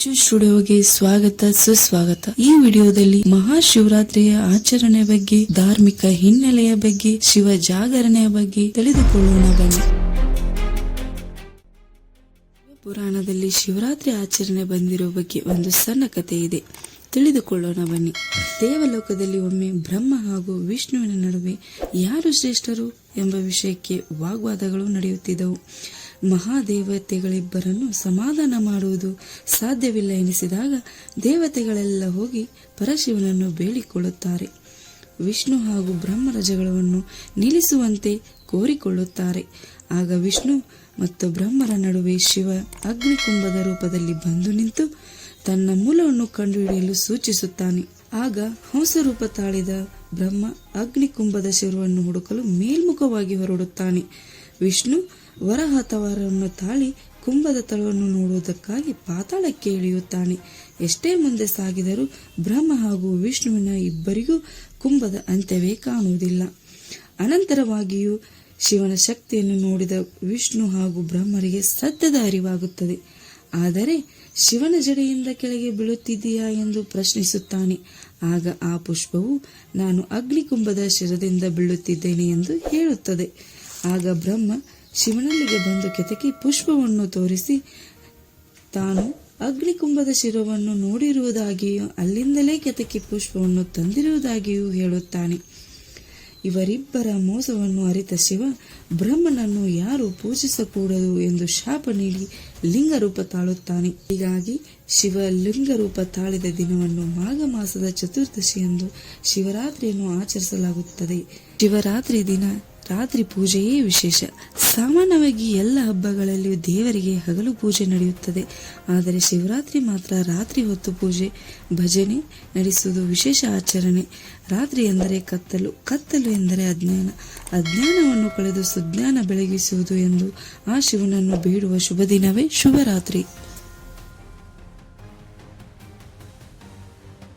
ಚು ಸ್ಟುಡಿಯೋಗೆ ಸ್ವಾಗತ, ಸುಸ್ವಾಗತ. ಈ ವಿಡಿಯೋದಲ್ಲಿ ಮಹಾಶಿವರಾತ್ರಿಯ ಆಚರಣೆ ಬಗ್ಗೆ, ಧಾರ್ಮಿಕ ಹಿನ್ನೆಲೆಯ ಬಗ್ಗೆ, ಶಿವ ಜಾಗರಣೆಯ ಬಗ್ಗೆ ತಿಳಿದುಕೊಳ್ಳೋಣ ಬನ್ನಿ. ಪುರಾಣದಲ್ಲಿ ಶಿವರಾತ್ರಿ ಆಚರಣೆ ಬಂದಿರೋ ಬಗ್ಗೆ ಒಂದು ಸಣ್ಣ ಕಥೆ ಇದೆ. ತಿಳಿದುಕೊಳ್ಳೋಣ ಬನ್ನಿ. ದೇವಲೋಕದಲ್ಲಿ ಒಮ್ಮೆ ಬ್ರಹ್ಮ ಹಾಗೂ ವಿಷ್ಣುವಿನ ನಡುವೆ ಯಾರು ಶ್ರೇಷ್ಠರು ಎಂಬ ವಿಷಯಕ್ಕೆ ವಾಗ್ವಾದಗಳು ನಡೆಯುತ್ತಿದ್ದವು. ಮಹಾದೇವತೆಗಳಿಬ್ಬರನ್ನು ಸಮಾಧಾನ ಮಾಡುವುದು ಸಾಧ್ಯವಿಲ್ಲ ಎನಿಸಿದಾಗ ದೇವತೆಗಳೆಲ್ಲ ಹೋಗಿ ಪರಶಿವನನ್ನು ಬೇಡಿಕೊಳ್ಳುತ್ತಾರೆ. ವಿಷ್ಣು ಹಾಗೂ ಬ್ರಹ್ಮರ ಜಗಳವನ್ನು ನಿಲ್ಲಿಸುವಂತೆ ಕೋರಿಕೊಳ್ಳುತ್ತಾರೆ. ಆಗ ವಿಷ್ಣು ಮತ್ತು ಬ್ರಹ್ಮರ ನಡುವೆ ಶಿವ ಅಗ್ನಿಕುಂಭದ ರೂಪದಲ್ಲಿ ಬಂದು ನಿಂತು ತನ್ನ ಮೂಲವನ್ನು ಕಂಡುಹಿಡಿಯಲು ಸೂಚಿಸುತ್ತಾನೆ. ಆಗ ಹಂಸರೂಪ ತಾಳಿದ ಬ್ರಹ್ಮ ಅಗ್ನಿಕುಂಭದ ಶಿರವನ್ನು ಹುಡುಕಲು ಮೇಲ್ಮುಖವಾಗಿ ಹೊರಡುತ್ತಾನೆ. ವಿಷ್ಣು ವರಹತವರನ್ನು ತಾಳಿ ಕುಂಭದ ತಳವನ್ನು ನೋಡುವುದಕ್ಕಾಗಿ ಪಾತಾಳಕ್ಕೆ ಇಳಿಯುತ್ತಾನೆ. ಎಷ್ಟೇ ಮುಂದೆ ಸಾಗಿದರೂ ಬ್ರಹ್ಮ ಹಾಗೂ ವಿಷ್ಣುವಿನ ಇಬ್ಬರಿಗೂ ಕುಂಭದ ಅಂತ್ಯವೇ ಕಾಣುವುದಿಲ್ಲ. ಅನಂತರವಾಗಿಯೂ ಶಿವನ ಶಕ್ತಿಯನ್ನು ನೋಡಿದ ವಿಷ್ಣು ಹಾಗೂ ಬ್ರಹ್ಮರಿಗೆ ಸತ್ಯದ ಅರಿವಾಗುತ್ತದೆ. ಆದರೆ ಶಿವನ ಜಡೆಯಿಂದ ಕೆಳಗೆ ಬೀಳುತ್ತಿದೆಯಾ ಎಂದು ಪ್ರಶ್ನಿಸುತ್ತಾನೆ. ಆಗ ಆ ಪುಷ್ಪವು, ನಾನು ಅಗ್ನಿಕುಂಭದ ಶಿರದಿಂದ ಬೀಳುತ್ತಿದ್ದೇನೆ ಎಂದು ಹೇಳುತ್ತದೆ. ಆಗ ಬ್ರಹ್ಮ ಶಿವನಲ್ಲಿಗೆ ಬಂದು ಕೆತಕಿ ಪುಷ್ಪವನ್ನು ತೋರಿಸಿ, ತಾನು ಅಗ್ನಿಕುಂಭದ ಶಿರವನ್ನು ನೋಡಿರುವುದಾಗಿಯೂ ಅಲ್ಲಿಂದಲೇ ಕೆತಕಿ ಪುಷ್ಪವನ್ನು ತಂದಿರುವುದಾಗಿಯೂ ಹೇಳುತ್ತಾನೆ. ಇವರಿಬ್ಬರ ಮೋಸವನ್ನು ಅರಿತ ಶಿವ, ಬ್ರಹ್ಮನನ್ನು ಯಾರು ಪೂಜಿಸಕೂಡದು ಎಂದು ಶಾಪ ನೀಡಿ ಲಿಂಗರೂಪ ತಾಳುತ್ತಾನೆ. ಹೀಗಾಗಿ ಶಿವ ಲಿಂಗರೂಪ ತಾಳಿದ ದಿನವನ್ನು ಮಾಘ ಮಾಸದ ಚತುರ್ದಶಿ ಎಂದು ಶಿವರಾತ್ರಿಯನ್ನು ಆಚರಿಸಲಾಗುತ್ತದೆ. ಶಿವರಾತ್ರಿ ದಿನ ರಾತ್ರಿ ಪೂಜೆಯೇ ವಿಶೇಷ. ಸಾಮಾನ್ಯವಾಗಿ ಎಲ್ಲ ಹಬ್ಬಗಳಲ್ಲಿಯೂ ದೇವರಿಗೆ ಹಗಲು ಪೂಜೆ ನಡೆಯುತ್ತದೆ. ಆದರೆ ಶಿವರಾತ್ರಿ ಮಾತ್ರ ರಾತ್ರಿ ಹೊತ್ತು ಪೂಜೆ, ಭಜನೆ ನಡೆಸುವುದು ವಿಶೇಷ ಆಚರಣೆ. ರಾತ್ರಿ ಎಂದರೆ ಕತ್ತಲು ಕತ್ತಲು ಎಂದರೆ ಅಜ್ಞಾನ. ಅಜ್ಞಾನವನ್ನು ಕಳೆದು ಸುಜ್ಞಾನ ಬೆಳಗಿಸುವುದು ಎಂದು ಆ ಶಿವನನ್ನು ಬೇಡುವ ಶುಭ ದಿನವೇ ಶುಭರಾತ್ರಿ.